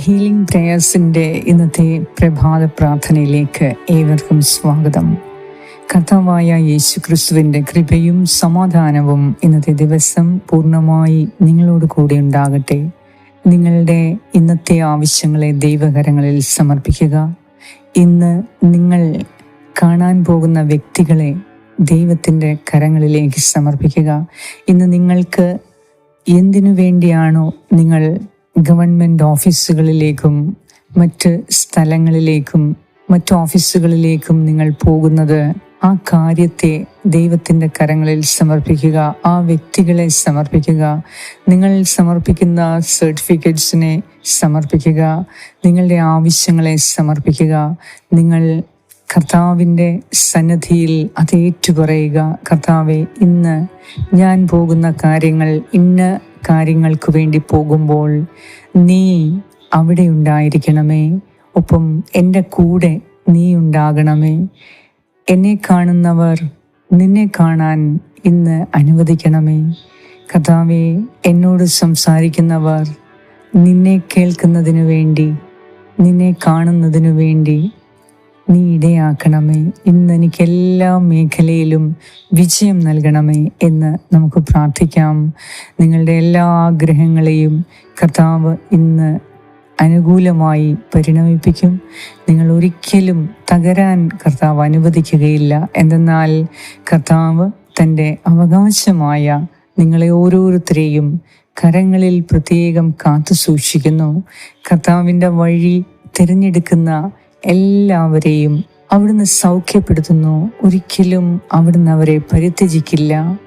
Healing പ്രേയേഴ്സിന്റെ ഇന്നത്തെ പ്രഭാത പ്രാർത്ഥനയിലേക്ക് ഏവർക്കും സ്വാഗതം. കർത്താവായ യേശു ക്രിസ്തുവിന്റെ കൃപയും സമാധാനവും ഇന്നത്തെ ദിവസം പൂർണമായി നിങ്ങളോട് കൂടെ ഉണ്ടാകട്ടെ. നിങ്ങളുടെ ഇന്നത്തെ ആവശ്യങ്ങളെ ദൈവകരങ്ങളിൽ സമർപ്പിക്കുക. ഇന്ന് നിങ്ങൾ കാണാൻ പോകുന്ന വ്യക്തികളെ ദൈവത്തിന്റെ കരങ്ങളിലേക്ക് സമർപ്പിക്കുക. ഇന്ന് നിങ്ങൾക്ക് എന്തിനു വേണ്ടിയാണോ നിങ്ങൾ ഗവൺമെന്റ് ഓഫീസുകളിലേക്കും മറ്റ് സ്ഥലങ്ങളിലേക്കും മറ്റ് ഓഫീസുകളിലേക്കും നിങ്ങൾ പോകുന്നത് ആ കാര്യത്തെ ദൈവത്തിന്റെ കരങ്ങളിൽ സമർപ്പിക്കുക ആ വ്യക്തികളെ സമർപ്പിക്കുക നിങ്ങൾ സമർപ്പിക്കുന്ന സർട്ടിഫിക്കറ്റ്സിനെ സമർപ്പിക്കുക നിങ്ങളുടെ ആവശ്യങ്ങളെ സമർപ്പിക്കുക നിങ്ങൾ കർത്താവിന്റെ സന്നദ്ധിയിൽ അത് ഏറ്റുപറയുക കർത്താവെ ഇന്ന് ഞാൻ പോകുന്ന കാര്യങ്ങൾ ഇന്ന കാര്യങ്ങൾക്ക് വേണ്ടി പോകുമ്പോൾ നീ അവിടെ ഉണ്ടായിരിക്കണമേ. ഒപ്പം എന്റെ കൂടെ നീ ഉണ്ടാകണമേ. എന്നെ കാണുന്നവർ നിന്നെ കാണാൻ ഇന്ന് അനുവദിക്കണമേ. കഥാവെ എന്നോട് സംസാരിക്കുന്നവർ നിന്നെ കേൾക്കുന്നതിനു വേണ്ടി നിന്നെ കാണുന്നതിനു വേണ്ടി നീ ഇടയാക്കണമേ. ഇന്ന് എനിക്ക് എല്ലാ മേഖലയിലും വിജയം നൽകണമേ എന്ന് നമുക്ക് പ്രാർത്ഥിക്കാം. നിങ്ങളുടെ എല്ലാ ആഗ്രഹങ്ങളെയും കർത്താവ് ഇന്ന് അനുകൂലമായി പരിണമിപ്പിക്കും. നിങ്ങൾ ഒരിക്കലും തകരാൻ കർത്താവ് അനുവദിക്കുകയില്ല. എന്തെന്നാൽ കർത്താവ് തന്റെ അവകാശമായ നിങ്ങളെ ഓരോരുത്തരെയും കരങ്ങളിൽ പ്രത്യേകം കാത്തു സൂക്ഷിക്കുന്നു കർത്താവിന്റെ വഴി തിരഞ്ഞെടുക്കുന്ന എല്ലാവരെയും അവിടുന്ന് സൗഖ്യപ്പെടുത്തുന്നു. ഒരിക്കലും അവിടുന്ന് അവരെ പരിത്യജിക്കില്ല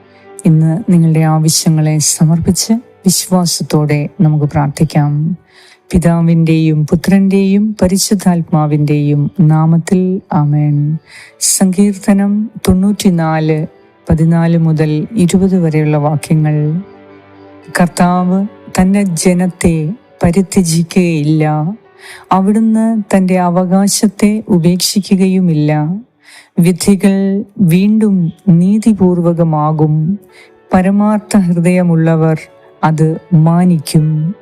ഇന്ന് നിങ്ങളുടെ ആവശ്യങ്ങളെ സമർപ്പിച്ച് വിശ്വാസത്തോടെ നമുക്ക് പ്രാർത്ഥിക്കാം. പിതാവിന്റെയും പുത്രന്റെയും പരിശുദ്ധാത്മാവിന്റെയും നാമത്തിൽ ആമേൻ. സങ്കീർത്തനം തൊണ്ണൂറ്റിനാല് പതിനാല് മുതൽ ഇരുപത് വരെയുള്ള വാക്യങ്ങൾ. കർത്താവ് തന്റെ ജനത്തെ പരിത്യജിക്കുകയില്ല അവിടുന്ന് തന്റെ അവകാശത്തെ ഉപേക്ഷിക്കുകയുമില്ല. വിധികൾ വീണ്ടും നീതിപൂർവകമാകും. പരമാർത്ഥ ഹൃദയമുള്ളവർ അത് മാനിക്കും.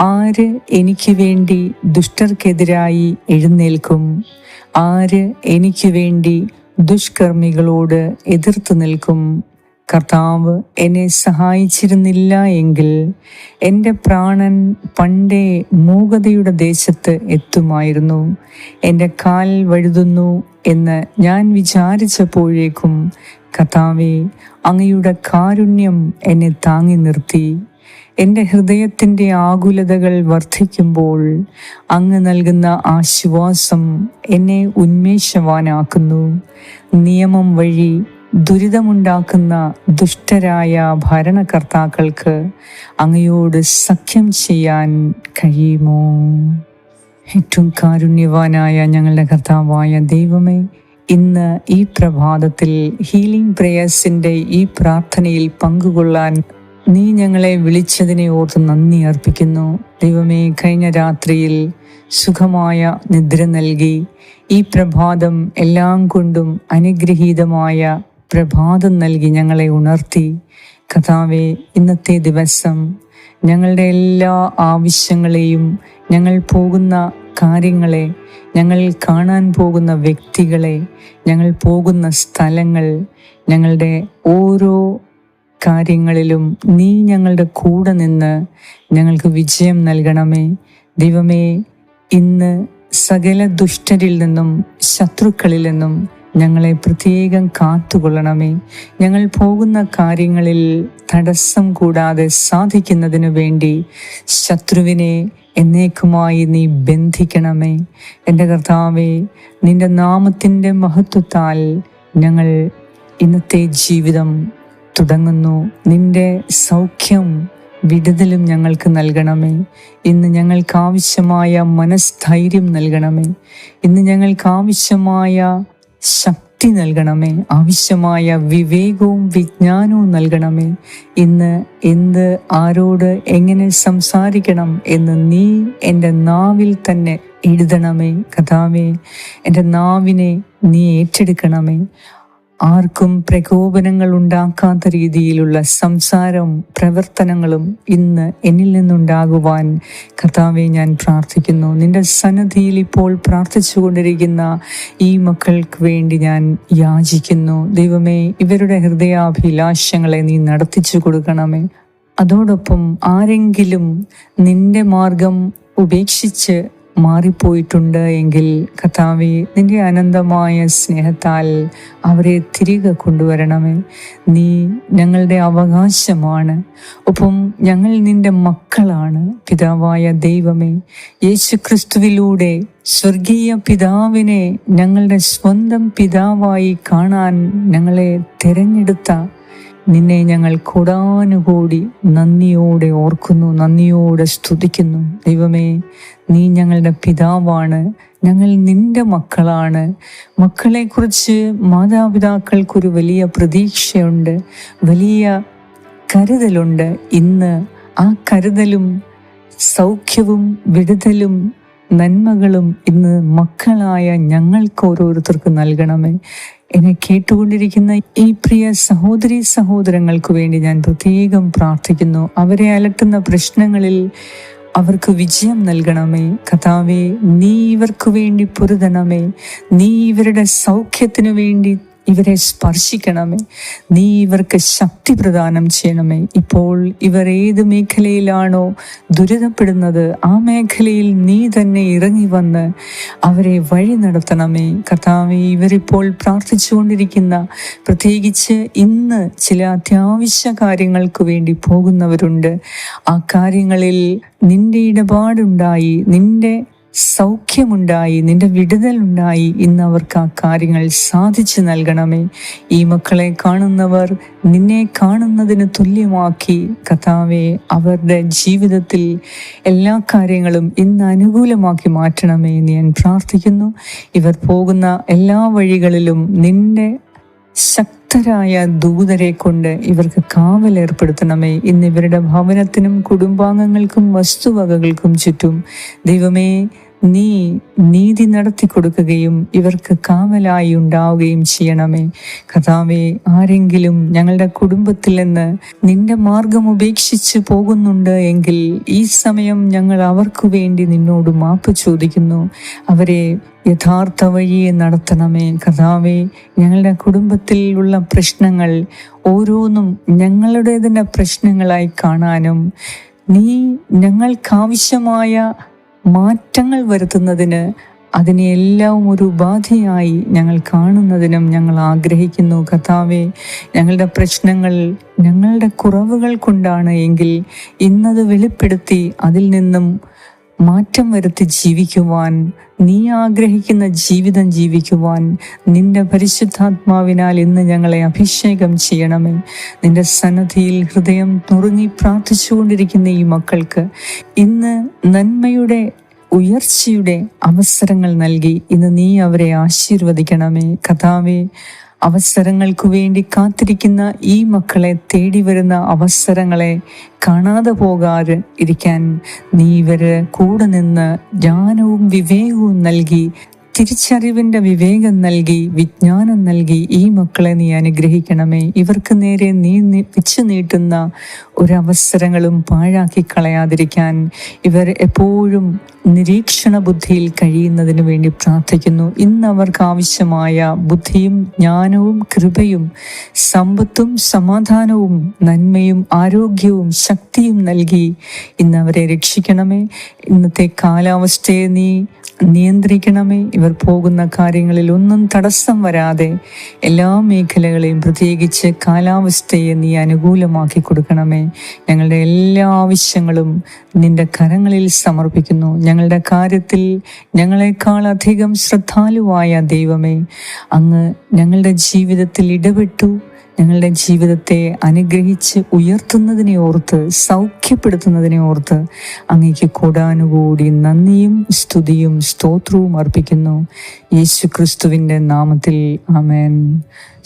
ആര് എനിക്ക് വേണ്ടി ദുഷ്ടർക്കെതിരായി എഴുന്നേൽക്കും? ആര് എനിക്ക് വേണ്ടി ദുഷ്കർമ്മികളോട് എതിർത്ത് നിൽക്കും? കർത്താവ് എന്നെ സഹായിച്ചിരുന്നില്ല എങ്കിൽ എന്റെ പ്രാണൻ പണ്ടേ മൂകതയുടെ ദേശത്ത് എത്തുമായിരുന്നു. എന്റെ കാൽ വഴുതുന്നു എന്ന് ഞാൻ വിചാരിച്ചപ്പോഴേക്കും കർത്താവെ അങ്ങയുടെ കാരുണ്യം എന്നെ താങ്ങി നിർത്തി. എന്റെ ഹൃദയത്തിന്റെ ആകുലതകൾ വർദ്ധിക്കുമ്പോൾ അങ്ങ് നൽകുന്ന ആശ്വാസം എന്നെ ഉന്മേഷവാനാക്കുന്നു. നിയമം വഴി ദുരിതമുണ്ടാക്കുന്ന ദുഷ്ടരായ ഭരണകർത്താക്കൾക്ക് അങ്ങയോട് സഖ്യം ചെയ്യാൻ കഴിയുമോ? ഏറ്റവും കാരുണ്യവാനായ ഞങ്ങളുടെ കർത്താവായ ദൈവമേ ഇന്ന് ഈ പ്രഭാതത്തിൽ ഹീലിംഗ് പ്രേയേഴ്സിന്റെ ഈ പ്രാർത്ഥനയിൽ പങ്കുകൊള്ളാൻ നീ ഞങ്ങളെ വിളിച്ചതിനെ ഓർത്ത് നന്ദി അർപ്പിക്കുന്നു. ദൈവമേ കഴിഞ്ഞ രാത്രിയിൽ സുഖമായ നിദ്ര നൽകി ഈ പ്രഭാതം എല്ലാം കൊണ്ടും അനുഗ്രഹീതമായ പ്രഭാതം നൽകി ഞങ്ങളെ ഉണർത്തി. കഥാവെ ഇന്നത്തെ ദിവസം ഞങ്ങളുടെ എല്ലാ ആവശ്യങ്ങളെയും ഞങ്ങൾ പോകുന്ന കാര്യങ്ങളെ ഞങ്ങൾ കാണാൻ പോകുന്ന വ്യക്തികളെ ഞങ്ങൾ പോകുന്ന സ്ഥലങ്ങൾ ഞങ്ങളുടെ ഓരോ കാര്യങ്ങളിലും നീ ഞങ്ങളുടെ കൂടെ നിന്ന് ഞങ്ങൾക്ക് വിജയം നൽകണമേ. ദൈവമേ ഇന്ന് സകല ദുഷ്ടരിൽ നിന്നും ശത്രുക്കളിൽ നിന്നും ഞങ്ങളെ പ്രത്യേകം കാത്തുകൊള്ളണമേ. ഞങ്ങൾ പോകുന്ന കാര്യങ്ങളിൽ തടസ്സം കൂടാതെ സാധിക്കുന്നതിനു വേണ്ടി ശത്രുവിനെ എന്നേക്കുമായി നീ ബന്ധിക്കണമേ. എന്റെ കർത്താവെ നിന്റെ നാമത്തിന്റെ മഹത്വത്താൽ ഞങ്ങൾ ഇന്നത്തെ ജീവിതം തുടങ്ങുന്നു. നിന്റെ സൗഖ്യം വിടുതലും ഞങ്ങൾക്ക് നൽകണമേ. ഇന്ന് ഞങ്ങൾക്ക് ആവശ്യമായ മനസ്ഥൈര്യം നൽകണമേ. ഇന്ന് ഞങ്ങൾക്ക് ആവശ്യമായ ശക്തി നൽകണമേ. ആവശ്യമായ വിവേകവും വിജ്ഞാനവും നൽകണമേ. ഇന്ന് എന്ത് ആരോട് എങ്ങനെ സംസാരിക്കണം എന്ന് നീ എന്റെ നാവിൽ തന്നെ എഴുതണമേ. കഥാവേ എന്റെ നാവിനെ നീ ഏറ്റെടുക്കണമേ. ആർക്കും പ്രകോപനങ്ങൾ ഉണ്ടാക്കാത്ത രീതിയിലുള്ള സംസാരവും പ്രവർത്തനങ്ങളും ഇന്ന് എന്നിൽ നിന്നുണ്ടാകുവാൻ കർത്താവെ ഞാൻ പ്രാർത്ഥിക്കുന്നു. നിന്റെ സന്നദ്ധിയിൽ ഇപ്പോൾ പ്രാർത്ഥിച്ചുകൊണ്ടിരിക്കുന്ന ഈ മക്കൾക്ക് വേണ്ടി ഞാൻ യാചിക്കുന്നു. ദൈവമേ ഇവരുടെ ഹൃദയാഭിലാഷങ്ങളെ നീ നടത്തിച്ചു കൊടുക്കണമേ. അതോടൊപ്പം ആരെങ്കിലും നിന്റെ മാർഗം ഉപേക്ഷിച്ച് മാറിപ്പോയിട്ടുണ്ട് എങ്കിൽ കഥാവി നിന്റെ അനന്തമായ സ്നേഹത്താൽ അവരെ തിരികെ കൊണ്ടുവരണമേ. നീ ഞങ്ങളുടെ അവകാശമാണ്. ഒപ്പം ഞങ്ങൾ നിന്റെ മക്കളാണ്. പിതാവായ ദൈവമേ യേശു ക്രിസ്തുവിലൂടെ സ്വർഗീയ പിതാവിനെ ഞങ്ങളുടെ സ്വന്തം പിതാവായി കാണാൻ ഞങ്ങളെ തിരഞ്ഞെടുത്ത നിന്നെ ഞങ്ങൾ കൂടാനുകൂടി നന്ദിയോടെ ഓർക്കുന്നു നന്ദിയോടെ സ്തുതിക്കുന്നു. ദൈവമേ നീ ഞങ്ങളുടെ പിതാവാണ് ഞങ്ങൾ നിന്റെ മക്കളാണ്. മക്കളെക്കുറിച്ച് മാതാപിതാക്കൾക്കൊരു വലിയ പ്രതീക്ഷയുണ്ട് വലിയ കരുതലുണ്ട്. ഇന്ന് ആ കരുതലും സൗഖ്യവും വിടുതലും നന്മകളും ഇന്ന് മക്കളായ ഞങ്ങൾക്ക് ഓരോരുത്തർക്ക് നൽകണമേ. എന്നെ കേട്ടുകൊണ്ടിരിക്കുന്ന ഈ പ്രിയ സഹോദരി സഹോദരങ്ങൾക്ക് വേണ്ടി ഞാൻ പ്രത്യേകം പ്രാർത്ഥിക്കുന്നു. അവരെ അലട്ടുന്ന പ്രശ്നങ്ങളിൽ അവർക്ക് വിജയം നൽകണമേ. കഥാവേ നീ ഇവർക്ക് വേണ്ടി പൊരുതണമേ. നീ ഇവരുടെ സൗഖ്യത്തിനു വേണ്ടി ഇവരെ സ്പർശിക്കണമേ. നീ ഇവർക്ക് ശക്തി പ്രദാനം ചെയ്യണമേ. ഇപ്പോൾ ഇവർ ഏത് മേഖലയിലാണോ ദുരിതപ്പെടുന്നത് ആ മേഖലയിൽ നീ തന്നെ ഇറങ്ങി വന്ന് അവരെ വഴി നടത്തണമേ. കർത്താവെ ഇവരിപ്പോൾ പ്രാർത്ഥിച്ചുകൊണ്ടിരിക്കുന്ന പ്രത്യേകിച്ച് ഇന്ന് ചില അത്യാവശ്യ കാര്യങ്ങൾക്ക് വേണ്ടി പോകുന്നവരുണ്ട്. ആ കാര്യങ്ങളിൽ നിന്റെ ഇടപാടുണ്ടായി നിന്റെ സൗഖ്യമുണ്ടായി നിന്റെ വിടുതലുണ്ടായി ഇന്ന് അവർക്ക് ആ കാര്യങ്ങൾ സാധിച്ചു നൽകണമേ. ഈ മക്കളെ കാണുന്നവർ നിന്നെ കാണുന്നതിന് തുല്യമാക്കി. കഥാവെ അവരുടെ ജീവിതത്തിൽ എല്ലാ കാര്യങ്ങളും ഇന്ന് അനുകൂലമാക്കി മാറ്റണമേ എന്ന് ഞാൻ പ്രാർത്ഥിക്കുന്നു. ഇവർ പോകുന്ന എല്ലാ വഴികളിലും നിന്റെ ശക്തരായ ദൂതരെ കൊണ്ട് ഇവർക്ക് കാവൽ ഏർപ്പെടുത്തണമേ. ഇന്ന് ഇവരുടെ ഭവനത്തിനും കുടുംബാംഗങ്ങൾക്കും വസ്തുവകകൾക്കും ചുറ്റും ദൈവമേ നീ നീതി നടത്തി കൊടുക്കുകയും ഇവർക്ക് കാവലായി ഉണ്ടാവുകയും ചെയ്യണമേ. കഥാവെ ആരെങ്കിലും ഞങ്ങളുടെ കുടുംബത്തിൽ നിന്ന് നിന്റെ മാർഗം ഉപേക്ഷിച്ച് പോകുന്നുണ്ട് എങ്കിൽ ഈ സമയം ഞങ്ങൾ അവർക്ക് വേണ്ടി നിന്നോട് മാപ്പ് ചോദിക്കുന്നു. അവരെ യഥാർത്ഥ വഴിയെ നടത്തണമേ. കഥാവെ ഞങ്ങളുടെ കുടുംബത്തിൽ ഉള്ള പ്രശ്നങ്ങൾ ഓരോന്നും ഞങ്ങളുടെ തന്നെ പ്രശ്നങ്ങളായി കാണാനും നീ ഞങ്ങൾക്കാവശ്യമായ മാറ്റങ്ങൾ വരുത്തുന്നതിന് അതിനെല്ലാം ഒരു ഉപാധിയായി ഞങ്ങൾ കാണുന്നതിനും ഞങ്ങൾ ആഗ്രഹിക്കുന്നു. കഥാവേ ഞങ്ങളുടെ പ്രശ്നങ്ങൾ ഞങ്ങളുടെ കുറവുകൾ കൊണ്ടാണ് എങ്കിൽ ഇന്നത് വെളിപ്പെടുത്തി അതിൽ നിന്നും മാറ്റം വരുത്തി ജീവിക്കുവാൻ നീ ആഗ്രഹിക്കുന്ന ജീവിതം ജീവിക്കുവാൻ നിന്റെ പരിശുദ്ധാത്മാവിനാൽ ഇന്ന് ഞങ്ങളെ അഭിഷേകം ചെയ്യണമേ. നിന്റെ സന്നദ്ധിയിൽ ഹൃദയം നുറുങ്ങി പ്രാർത്ഥിച്ചുകൊണ്ടിരിക്കുന്ന ഈ മക്കൾക്ക് ഇന്ന് നന്മയുടെ ഉയർച്ചയുടെ അവസരങ്ങൾ നൽകി ഇന്ന് നീ അവരെ ആശീർവദിക്കണമേ. കഥാവേ അവസരങ്ങൾക്ക് വേണ്ടി കാത്തിരിക്കുന്ന ഈ മക്കളെ തേടി വരുന്ന അവസരങ്ങളെ കാണാതെ പോകാതെ ഇരിക്കാൻ നീ ഇവർ കൂടെ നിന്ന് ജ്ഞാനവും വിവേകവും നൽകി തിരിച്ചറിവിന്റെ വിവേകം നൽകി വിജ്ഞാനം നൽകി ഈ മക്കളെ നീ അനുഗ്രഹിക്കണമേ. ഇവർക്ക് നേരെ നീ പിച്ചു നീട്ടുന്ന ഒരവസരങ്ങളും പാഴാക്കി കളയാതിരിക്കാൻ ഇവർ എപ്പോഴും നിരീക്ഷണ ബുദ്ധിയിൽ കഴിയുന്നതിന് വേണ്ടി പ്രാർത്ഥിക്കുന്നു. ഇന്ന് അവർക്ക് ആവശ്യമായ ബുദ്ധിയും ജ്ഞാനവും കൃപയും സമ്പത്തും സമാധാനവും നന്മയും ആരോഗ്യവും ശക്തിയും നൽകി ഇന്ന് അവരെ രക്ഷിക്കണമേ. ഇന്നത്തെ കാലാവസ്ഥയെ നീ നിയന്ത്രിക്കണമേ. ഇവർ പോകുന്ന കാര്യങ്ങളിൽ ഒന്നും തടസ്സം വരാതെ എല്ലാ മേഖലകളെയും പ്രത്യേകിച്ച് കാലാവസ്ഥയെ നീ അനുകൂലമാക്കി കൊടുക്കണമേ. ഞങ്ങളുടെ എല്ലാ ആവശ്യങ്ങളും നിന്റെ കരങ്ങളിൽ സമർപ്പിക്കുന്നു. ഞങ്ങളുടെ കാര്യത്തിൽ ഞങ്ങളെക്കാൾ അധികം ശ്രദ്ധാലുവായ ദൈവമേ അങ്ങ് ഞങ്ങളുടെ ജീവിതത്തിൽ ഇടപെട്ടു. ഞങ്ങളുടെ ജീവിതത്തെ അനുഗ്രഹിച്ച് ഉയർത്തുന്നതിനെ ഓർത്ത് സൗഖ്യപ്പെടുത്തുന്നതിനെ ഓർത്ത് അങ്ങേക്ക് കൂടാനുകൂടി നന്ദിയും സ്തുതിയും സ്തോത്രവും അർപ്പിക്കുന്നു. യേശു ക്രിസ്തുവിന്റെ നാമത്തിൽ ആമേൻ.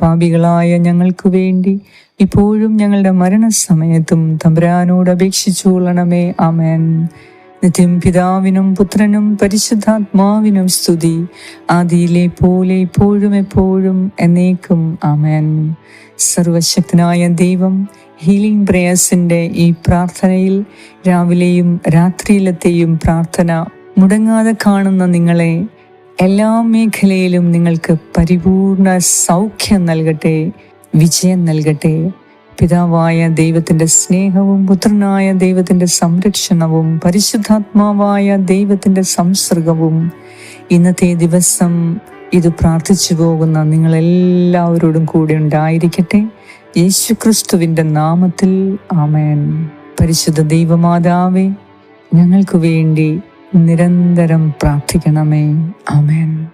പാപികളായ ഞങ്ങൾക്ക് വേണ്ടി ഇപ്പോഴും ഞങ്ങളുടെ മരണസമയത്തും തമ്പുരാനോട് അപേക്ഷിച്ചുകൊള്ളണമേ. ആമേൻ. നിത്യം പിതാവിനും പുത്രനും പരിശുദ്ധാത്മാവിനും സ്തുതി. ആദിയിലെ പോലെ ഇപ്പോഴും എപ്പോഴും എന്നേക്കും ആമേൻ. സർവശക്തനായ ദൈവം ഹീലിംഗ് പ്രേയേഴ്സിന്റെ ഈ പ്രാർത്ഥനയിൽ രാവിലെയും രാത്രിയിലത്തെയും പ്രാർത്ഥന മുടങ്ങാതെ കാണുന്ന നിങ്ങളെ എല്ലാ മേഖലയിലും നിങ്ങൾക്ക് പരിപൂർണ സൗഖ്യം നൽകട്ടെ വിജയം നൽകട്ടെ. പിതാവായ ദൈവത്തിന്റെ സ്നേഹവും പുത്രനായ ദൈവത്തിന്റെ സംരക്ഷണവും പരിശുദ്ധാത്മാവായ ദൈവത്തിന്റെ സംസർഗവും ഇന്നത്തെ ദിവസം ഇത് പ്രാർത്ഥിച്ചു പോകുന്ന നിങ്ങളെല്ലാവരോടും കൂടെ ഉണ്ടായിരിക്കട്ടെ. യേശു ക്രിസ്തുവിന്റെ നാമത്തിൽ ആമേൻ. പരിശുദ്ധ ദൈവമാതാവേ ഞങ്ങൾക്ക് വേണ്ടി നിരന്തരം പ്രാർത്ഥിക്കണമേ. ആമേൻ.